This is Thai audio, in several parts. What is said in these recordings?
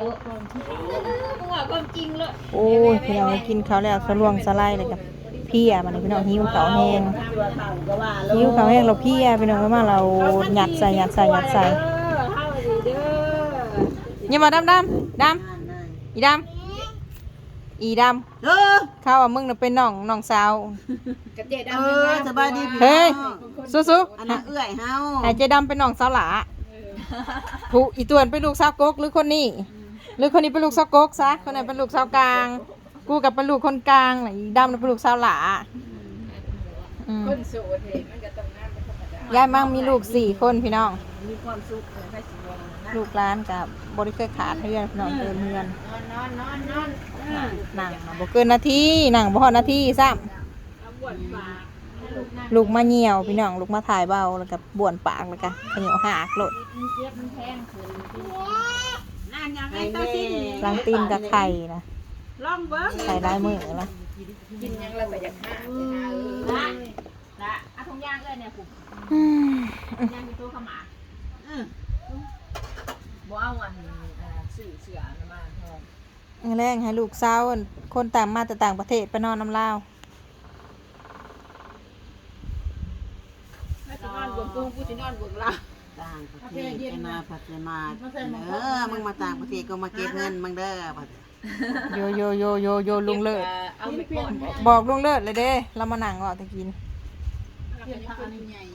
มึงว่าความจริงเลยโอ้ยพี่น้องกินข้าวแล้วสลวงสไลด์เลยกับเพียมันนี่พี่น้องหิวข้าวแห้งหิวข้าวแห้งเราเพียพี่น้องแล้วมาเราหยัดใส่หยัดใส่หยัดใส่เออเฮาดีเด้ออย่ามาดำดำดำอีดำอีดเออำข้าวว่ามึงน่ะเป็นน้องน้องสาวกระเจดเออสบายดีพี่เฮ้ยน้องสู้อันนั้นเอื้อยเฮาๆไอ้เจดำเป็นน้องสาวหลาผู้อีตวนเป็นลูกสาวกกหรือคนนี้ หรือคนนี้เป็นลูกสาวกกซะคนไหนเป็นลูกสาวกลาง กูกับเป็นลูกคนกลางน่ะอีดำน่ะเป็นลูกสาวหลาอืมคนโสดเห็นมันก็ต้องน้ำเป็นธรรมดายายมั่งมีลูกสี่คนพี่น้อง มีความสุขเออให้สิบ่นะลูกร้านกับบริเคยขาดเพื่อนพี่น้องเดินเมือนนอนนอนนอนนอนเออนั่งน่ะบ่เกินนาทีนั่งบ่ฮอดนาทีซ้เอาบวชฝากให้ลูกนั่งำลูกมาเหี่ยวพี่น้องลูกมาถ่ายเบาแล้วก็บ้วนปากแล้วก็เหี่ยวหากโลด มันเจ็บมันแพงขึ้น นั่นยังไงให้ตัวแม่สิ้นล้างตีนกับไข่นะลองเบิ้งไข่ได้มือละกินยังเราก็อยากหาจะหาเออละละเอาทงย่างเลยเนี่ยผมอืมย่างที่ตู้ขาวหมากอือบ่เอาอันอ่าสื่อเสือนะมาหอมแรงให้ลูกสาวคนต่างมาแต่ต่างประเทศไปนอนน้ำลาวถ้าสินอนบนกูกูสินอนบนลา ต่างประเทศจะมาพัฒนาเออมึงมาต่างประเทศก็มาเก็บเงินมึงเด้อบัดโยโยโยโยโยลุงเลิศเอาไปก่อนบอกลุงเลิศเลยเด้เรามานั่งว่าตะกิน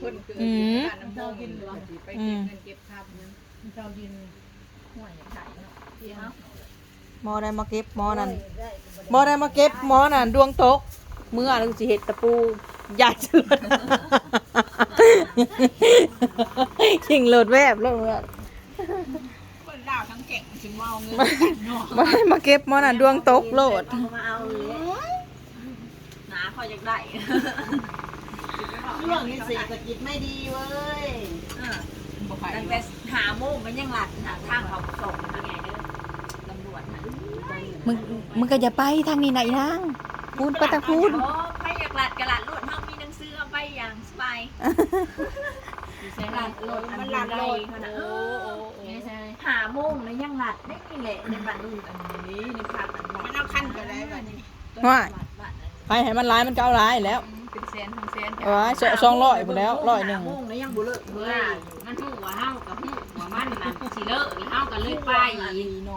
คนเกิดอืมบ้านน้ำมองกินไปเก็บเงินเก็บข้าวนั้นเจ้าดินห่วยไข่เนาะเดี๋ยวหมอได้มาเก็บหมอนั่นหมอได้มาเก็บหมอนั่นดวงตกเมื่อแล้วกูสิเห็ดตะปูใหญ่สุด ยิงโหลดแวบเลยเมื่อคนลาวทั้งเก่งถึงเมาเงินเนาะมาให้มาเก็บหมอนั่นดวงตกโหลดมาเอาเลยหนาพออยากได้เรื่องนี้เสียกับจิตไม่ดีเว้ยตั้งแต่หาโมงมันยังหลัดหาทางเขาส่งยังไงเด้อตำรวจน่ะมึงมึงก็จะไปทางนี้ไหนทางพูดไปทางพูด บายใช่หลัดรถมันหลัดรถขนาดโอ้โอ้โอ้หาโมงแล้วยังหลัดได้นี่แหละในบ้านลูกอันนี้ในภาคอันมันเอาขั้นก็ได้บัดนี้ว่าไปให้มันร้ายมันก็เอาร้ายแล้วเป็นแสนเป็นแสนเออสองร้อยไปแล้วร้อยหนึ่งโมงแล้วยังบุเลิกเมื่เว้อยมันฮู้ว่าเฮากับฮู้ว่ามันน่ะสิเลิกแล้วเฮาก็เลยไป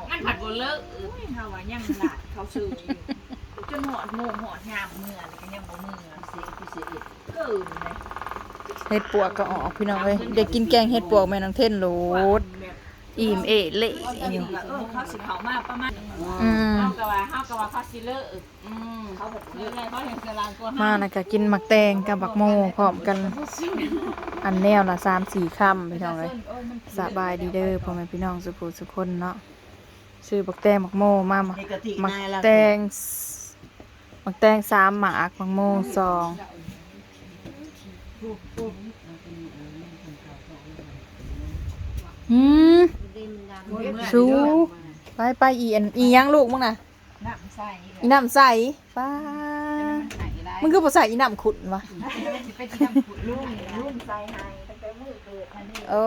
มันผัดบ่เลิกเออเฮาว่ายังหลัดเขาซื้ออยู่จนหอดโมงหอดยามเมื่อนี่ก็ยังบ่เมื่อเสียพิเศษเกินเลย เห็ดปวกก็ออกพี่น้องเลยเด็กกินแกงเห็ดปวกแม่นางเท่นโหลดอิ่มเอะเละอยู่เออเขาสิเขามาประมาณอืมเฮาก็ว่าเฮาก็ว่าเขาสิเลิกอืมเขาบอกเลิกเขาเห็นสลางกว่ามานะก็กินหมักแตงกับบักโมพร้อมกัน อันแนวละสามสี่คำพี่น้องเลยสบายดีเด้อพ่อแม่พี่น้องสุขุสุคนเนาะซื้อบักแตงบักโมมามาเด็กกะทิหมักนายละแตงหมักแตงสามหมากบักโมสอง อืมสูไปไปอีอันอีหยังลูกมึงน่ะน้ำใส่อีน้ำใสป้าไหนได้มึงคือภาษาอีน้ำขุนวะสิไปที่น้ำขุดลุงลุงใส่ให้ตั้งแต่มื้อเกิดอันนี้โอ้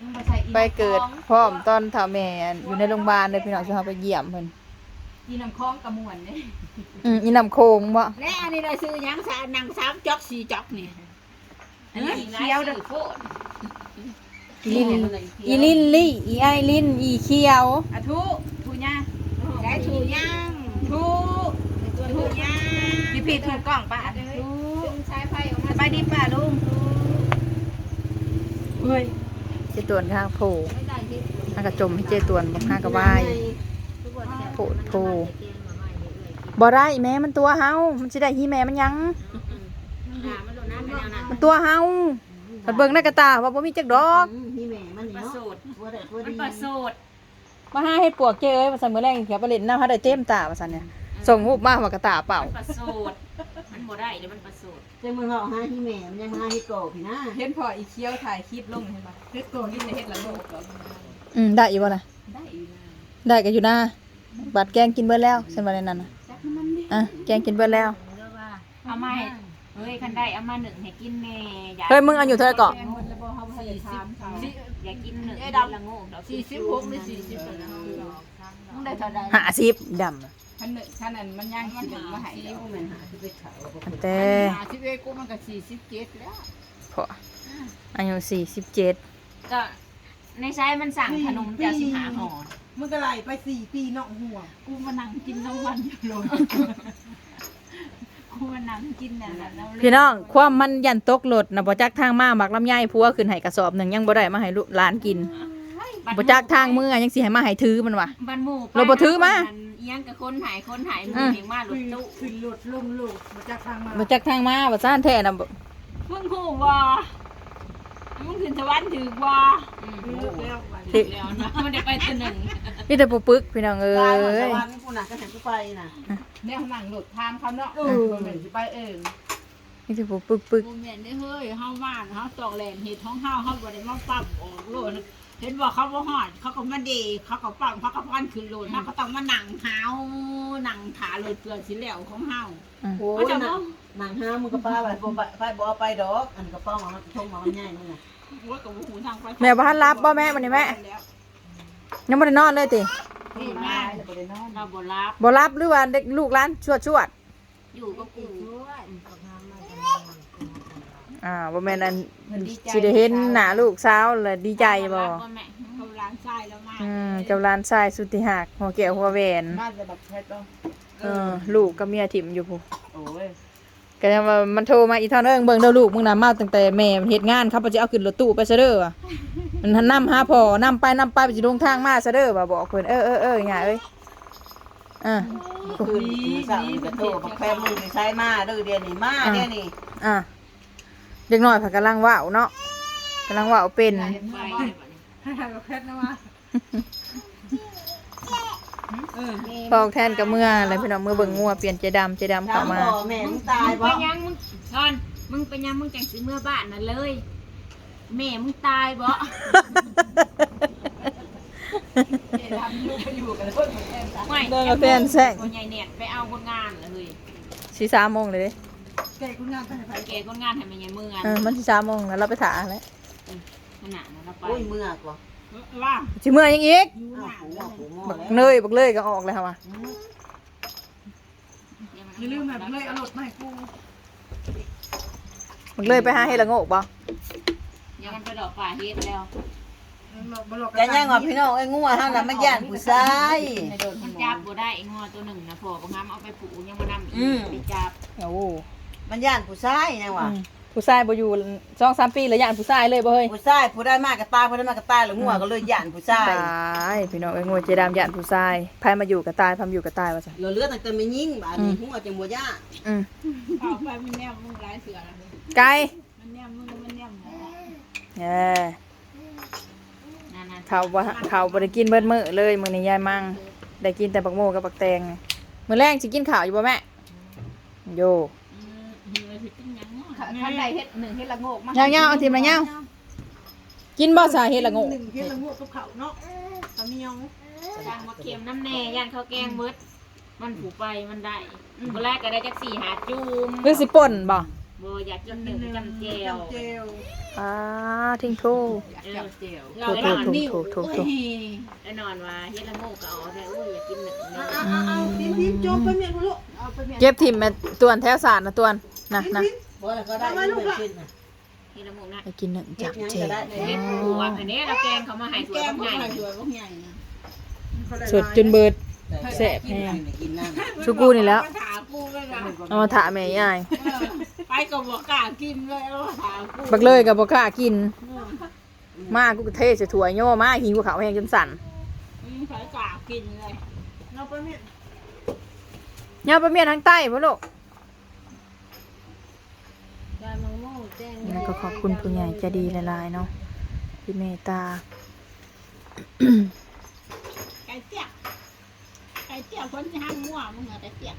มึงบ่ใส่อีไปเกิดพร้อมตอนถ่าแม่อยู่ในโรงพยาบาลเลยพี่น้องจะเอาไปเยี่ยมเพิ่น อีน้ำคลองกระมวลนี่อืมอีน้ำโคงบ่และอันนี้ได้ซื้อหยังซะนังสามจอกสี่จอกนี่อันนี้เขียวเด้อโคตรอีลินอีลินลี่อีไอลินอีเขียว อะทุทุย่าได้ทุย่างทุทุย่างพี่พี่ถูกกล้องป้าเด้อลุงใช้ไฟออกมาไปดีป้าลุงเฮ้ยเจตวนข้างโผล่ห้ากระจมให้เจตวนบอกห้ากระวายโผล่โผล่บ่ได้แม่มันตัวเฮา มันสิได้ฮีแม่มันยัง มันตัวเฮามันเบิ่งในกระตาว่าบ่มีจักดอกนี่แม่มันประเนาะสูตรบัวได้บัวมันดีประสูตรมาหาเฮ็ดปวกเจ้เอ้ยว่าซั่นมื้อแรงเขียวไปเล่นน้ำหาได้เต็มตาว่าซั่นเนี่ยส่งรูปมาว่ากระตาเปล่า มันประสูตรมันบ่ได้เดี๋ยวมันประสูตรเจ้ามึงเอาหาที่แม่มันยังหาให้โกพี่นะเห็นพออีเคี้ยวถ่ายคลิปลงเห็นปะเฮ็ดโกนี่จะเฮ็ดละโลกเหรออืมได้อยู่บ่ล่ะได้อยู่นะได้ก็อยู่นะ บัดแกงกินเบิดแล้วฉันว่าในนั้นน่ะจักมันดิอะแกงกินเบิดแล้ว เอามาให้เฮ้ยคันได้เอามาหนึ่งให้กินแน่อยากเฮ้ยมึงเอาอยู่เท่าไหร่เกาะแกงมันแล้วบ่เฮาบ่ให้ถามเขาอยากกินหนึ่งเอ้ยละดำโงกดอกสี่สิบหกหรือสี่สิบนะเท่าใดหาสิบดำคันหนึ่งคันนั้นมันย่างสิบมาให้แล้วแม่นหาที่ไปขาวอันแต่หาสิบเอ็ดกูมันก็สี่สิบเจ็ดแล้วพออายุสี่สิบเจ็ดก็ ในไซส์มันสั่งขนมจากสิบหาห่อมันก็ไหลไปสี่ปีเนาะหัวกูมานั่งกินทั้งวันอยู่เลยกูมานั่งกินเนี่ยแหละแล้วพี่น้องความมันยันตกรถนะบ่จักทางมาหมักลำไยผัวขึ้นให้กระสอบหนึ่งยังบ่ได้มาให้ลูกหลานกินบ่จักทางมือยังสิให้มาให้ถือมันว่ะ บันหมู่เราบ่ถือมาเอียงกับคนหายคนหายมือือมเพียงมาหลุดตู้ขึ้นหลุดลงหลุดมาจากทางมาบ่จักทางมาบ่ซ่านแท้น่ะบ่มึงหูบ่ มึงขึ้นสวรรค์ถือบ่เลิกแล้วไปสิแล้วนะมันได้ไปตัวหนึ่งมีแต่ผู้ปึกพี่น้องเอ้ตายหมดสยวรรค์ผู้น่ะก็เห็นกูไปน่ะเนี่ยเขานั่งหลุดทางเขาเนาะเออมันสิไปเองมีแต่ผู้ปึกปึก บ่แม่นได้เฮ้ยเฮาบ้านเฮาตอกแหลนเฮ็ดของเฮาเฮาบ่ได้มาปรับออกโลด เห็นว่าเขาบ่ฮอด เขาก็มาเดเขาก็ปรับเขาก็พันขึ้นโลดเฮาก็ต้องมานั่งหาวนั่งถาโลดเกลือสิแล้วของเฮาโอ้เขายจะน่ะบ่นางห้ามึงก็ป้าไปบ่ไปบ่เอาไปดอก อันกระป๋องมันชงมามันใหญ่มึงน่ะว่ากับหูทางไปแม่บ่ทันรับบ่แม่บัดนี้แม่ยังบ่ได้นอนเลยตินี่แม่เราบ่รับบ่รับหรือว่าเด็กลูกหลานชวดชวดอยู่กับกู อ่าบ่แม่นอันสิได้เห็นหน้าลูกสาวแล้วดีใจบ่แม่เขาล้างชายแล้วมาอืมเจ้าหลานชายสุดที่หักหัวแก้วหัวแหวนน่าจะแบบเพชรเนาะเออลูกกับเมียถิ่มอยู่พูโอ้ยก็ยังว่ามันโทรมาอีเท่านั้นเอิ้งเบิ่งเด้อลูกมึงน่ะมาตั้งแต่แม่มันเฮ็ดงานเขาบ่สิเอาขึ้นรถตู้ไปซะเด้อว่ะมันหันนำหาพ่อนำไปนำไปไปสิลงทางมาซะเด้อว่าบอกเพิ่นเออเออเออหย่าเอ้ยอ่าคืนนี้สั่งกระโตบักแพมึงสิใช้มาเด้อเดี๋ยวนี้มาเดี๋ยวนี้อ่า เด็กน้อยเพิ่นกำลังเว้าเนาะกำลังเว้าเป็นไปให้ทางกับแพทย์นะวะพอกแทนกับเมื่ออะไรพี่น้องมือเบิ่งงัวเปลี่ยนใจดำใจดำถาเข้ามมาบ่แม่มึงตายไปบ่ยังมึงตอนมึงไปยังมึงจังสิเมื่อบ้านน่ะเลย แม่มึงตายบ่ทำอยู่ไปอยู่กันแล้วคนแทนตาไม่เดินกับแฟนแซง คนใหญ่เน็ตไปเอาคนงานเลย สีสามโมงเลยเด้ แกคุณงานไปไหนไปเกคนงานให้มันใหญ่เมืองเออมันสีสามโมงแล้วเราไปถาแล้วขนาดนั้นเราไปโอ้ยเมื่อกว่าว่าสิเมื่อยังอีกอ้าวหูว่าหูงอบักแล้วเลยบักเลยก็ออกเลยค่ะว่ะอย่าลืมแบบเลยเอารถมาให้กูบักเลยไปหาเฮดละโงกบ่ยังมันไปดอกป่าเฮ็ดแล้วมาหลอกกันยังว่าพี่น้องไอ้งัวเฮาน่ะมันย่านผู้ชายมันจับบ่ได้ไอ้งอตัวหนึ่งนะพอบางครั้งเอาไปผูยังมานำอืมไปจับโอ้ มันย่านผู้ชายยังว่าอืมผู้ชายบ่อยู่สองสามปีแล้วย่านผู้ชายเลยบ่เฮ้ยผู้ชายผู้ได้มากก็ตายผู้ได้มากก็ตายแล้วงัวก็เลยย่านผู้ชายตายพี่น้องเอ้ยงัวใจดำย่านผู้ชายใครมาอยู่ก็ตายพามอยู่ก็ตายว่าซั่น เหลือเลือดตั้งแต่ไม่ยิงบาดนี้หัวจังบ่ย่านอืมเอาไปมันแนมมึงหลายเสือแล้วไก่มันแนมมึงมันแนมหมอเออนั่นๆเขาบ่เขาบ่ได้กินเบิดมื้อเลยมื้อนี้ยายมั่งได้กินแต่บักโมกับบักแตงมื้อแรงสิกินข้าวอยู่บ่แม่โยอืมเฮ้ย สิเป็นหยังเนาะท่านใดเฮ็ดหนึ่งเฮ็ดละโงกมายาวๆเอาทีมละยาวกินบ่สาเฮ็ดละโงกหนึ่งเฮ็ดละงวกกับเขาเนาะตะเมียวย่างมาเค็มน้ำแน่ย่างข้าวแกงเบิดมันผูไปมันได้บ่แรกก็ได้จักสี่หาจูมหรือสิป่นบ่บ่อยากจนหนึ่งจำเจวเจลอ่าทิ้งโทอยากจับเจียวเราโถไอ้นอนโถนิ่วโถโถโถไอ้นอนว่าเฮ็ดละโมกก็เอาแต่โอ้ยอยากกินหนึ่งเอาเอาเอาทีมทีมโจมไปเมียกูลูกเอาไปเมียเก็บทิมแม่ตวนแถวสารนะตวน นะนะบ่แล้วก็ได้ไม่ขึ้นน่ะเฮ็ดละโมกนะไปกินหนึ่งจับเจก็ได้เฮ็ดผูว่าอันนี้เราแกงเขามาให้สวยใหญ่สดจนเบิดแซ่บแฮงกินน้ำชูกูนี่แล้วถากูเลยนะเอามาถาแม่ยายไปก็บ่กล้ากินเลยเอาถากูบักเลยกับบ่กล้ากิน มากูก็เทใส่ถั่วโย่มาหิวเขาวแห้งจนสั่นอืมไปกล้ากินเลยเอาไปเมียย่าไปเมียนทางใต้พ่อลูกแล้ว ก็ขอบคุณผู้ใหญ่ใจดีหลายๆเนาะที่เมตตาไก่เตี้ยไก่เตี้ยคนที่ห้างมั่วมึงอะแต่เตี้ย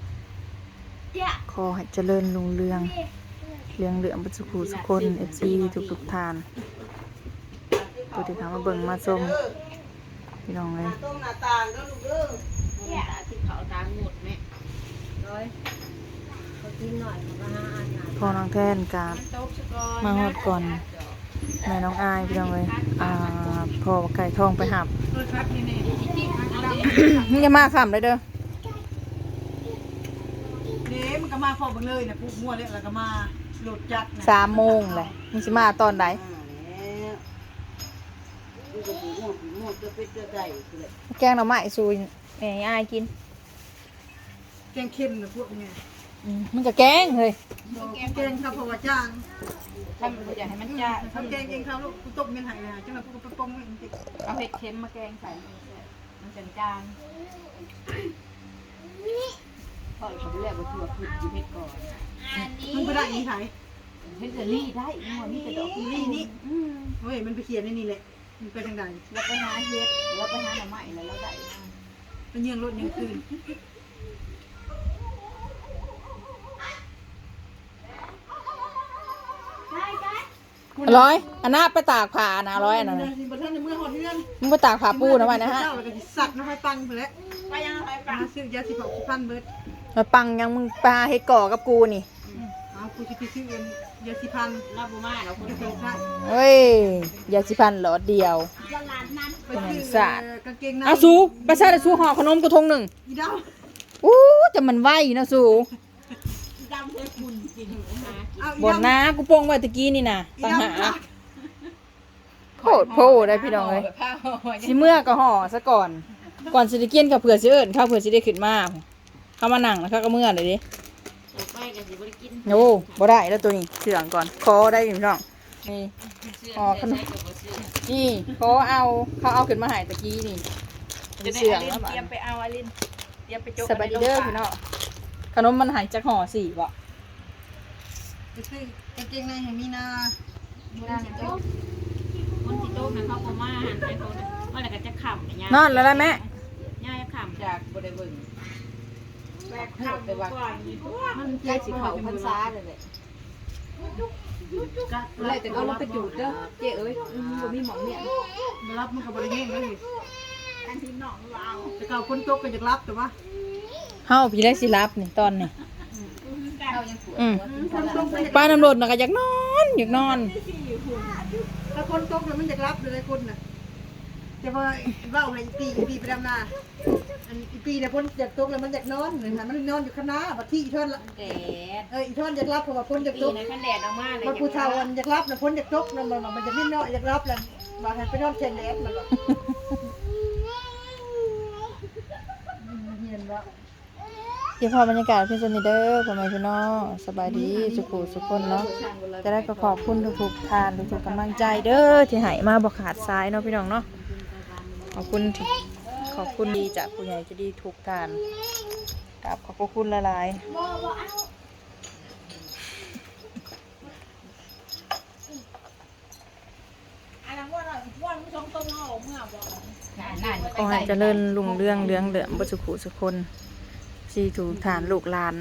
เตี้ยขอให้เจริญรุ่งเรืองเรืองเหลืองบุสุขุสุคนเอฟซีทุกทุกทานตัวที่เขามมาเบิ่งมาชมพี่น้องเลยต้มหน้าต่างเด้อลูกเด้อเนี่ยที่เขาตาหมดแม่ร้อย พ่อน้องแทนกับมาฮอดก่อนแม่น้องอายพี่น้องเลยอ่าพ่อไก่ทองไปหับรถคัดนี่นี่ที่มันอะไรมึงจะมาค่ำเลยเด้อเด้มันก็มาพอบังเลยนะปุ๊บมั่วเลยแล้วก็มาโหลดจัดนะสามโมงเลยมึงสิมาตอนไหนมาแล้วกูก็ปูหมดปูหมดจะเป็นจะได้เลยแกงหน่อไม้ซูยแม่อายกิน แกงเค็มนะพวกเนี่ย อืมมันก็แกงเฮ้ยแกงข้าวผัดจ้างทำอยากให้มันจ้าทำแกงเองครับลูกกูต้มเป็นไหนะจังหวะกูไปปองมันติดเอาเห็ดเค็มมาแกงใส่มันจะจางพ่อเขาเรียกว่าตัวพุดอยู่เฮ็ดก่อนอันนี้มันไปได้ยังไงเห็ดเจอรี่ได้หัวนี่กระดอกนี่นี่เฮ้ยมันไปเขียนในนี่แหละมันไปทางใดแล้วไปหาเห็ดแล้วไปหาหน่อไม้แล้วเราได้มันยังรถยังคืน ร้อยอันน่าไปตากผ้านะอร้อยอันนั้นน่ะบัท่านในเมื่อหอดเรื่องมึงไปตากผ้าปูนะไว้นะฮะเจ้าแล้วก็สิสัตว์นะไปปังไปแล้วไปยังไงปลาซื้อยาสีผักพันเบิดมาปังยังมึงปลาเฮ็ดก่อกับกูนี่เอากูจะไปซื้อเงินยาสีพันเราบูมาเราคนจะไปใส่เฮ้ยยาสิพันหลอดเดียวตลาดนั้นไปซื้อสาดกางเกงในเอาสูไปใส่สูห่อขนมกระทงหนึ่งอีดาวอู้จะมันไหวนะสูดำเพื่อคุณจริงนะ เอาอีบนดาวนะกูโปรงไว้ตะกี้นี่นะอีต่างดาวหากโพดโพดได้พี่น้องเลยแบบผ้าห่อสิเมื่อก็ห่อซะก่อน ก่อนสิได้กินกับเผื่อสิเอิ้นข้าวเผื่อสิได้ขึ้นมาเข้ามานั่งแล้วเขาก็เมื่อเลยดิต่อไปก็สิบริกินโอ้บ่ได้แล้วตัวนี้เสื่องก่อนคอได้พี่น้องนี่ เสื้ออ๋อขนม ใส่กับบ่เสื้อนี่เขาเอาเขาเอาขึ้นมาใหายตะกี้นี่จะได้เสื่องอลิแล้วนเตรียมไปเอาอลินเตรียมไปโจกสบายดีเด้อพี่น้องขนมมันใหายจากห่อสี่บ่ ไปซื้อกางเกงในให้มีนาคนที่โต๊ะคนที่โต๊ะนะเขาบูมาหันไปโต๊ะนะว่าแล้วก็จะขำเนี่ยนอนแล้วล่ะแม่ ย่าจะขำจากบริเวณแบกขำไปว่ามันใกล้สิเขาพันซาเลยแหละเลยแต่ก็ลงไปจูดเด้อเจ๊เอ้ยอืมบ่มีหมองเนี่ยมารับมันกับบริเวณเลยอันที่น้องเราแต่เก่าคนตกก็จะรับแต่ว่า เฮาพี่ได้สิรับนี่ตอนนี้เรายังปวด อืมคนตกก็จะป้าน้ำรดน่ะก็อยากนอนอยากนอน ถ้าคนตกแล้วมันจะรับเลยคนน่ะแต่ว่าเล่าให้อีปีอีปีไปดำนาอันอีปีเนี่ยพ้นจากตกแล้วมันอยากนอนเลยค่ะมันนอนอยู่ข้างหน้าบัดที่อีท่อนละแดดเอออีท่อนอยากรับเพราะว่าพ้นจากปีตกนั้นขันแดดออกมาเลยมันผู้ชาวอันอยากรับนะพ้นจากตกนั่นมันมันจะไม่นอนอยากรับแล้วมาให้ไปนอนแข่งแดดมันหรอกเฮียนว่า เดี๋ยวพอบรรยากาศพี่สนิทเด้อพ่อแม่พี่น้องสบายดีสุขุสุขคนเนาะจะได้ก็ขอบคุณทุกๆทานทุกๆกำลังใจเด้อที่ให้มาบ่ขาดสายเนาะพี่น้องเนาะขอบคุณที่ขอบคุณดีจากผู้ใหญ่ใจะดีทุกทานกราบขอบพระคุณละลายๆอันนั้นว่าเราว่ามันชงตรงเอาเมื่อบอกงานนั่นขอให้เจริญรุ่งเรื่องเรืองเหลือมบุสุขุสุคน ชีถูกฐานลูกหลาน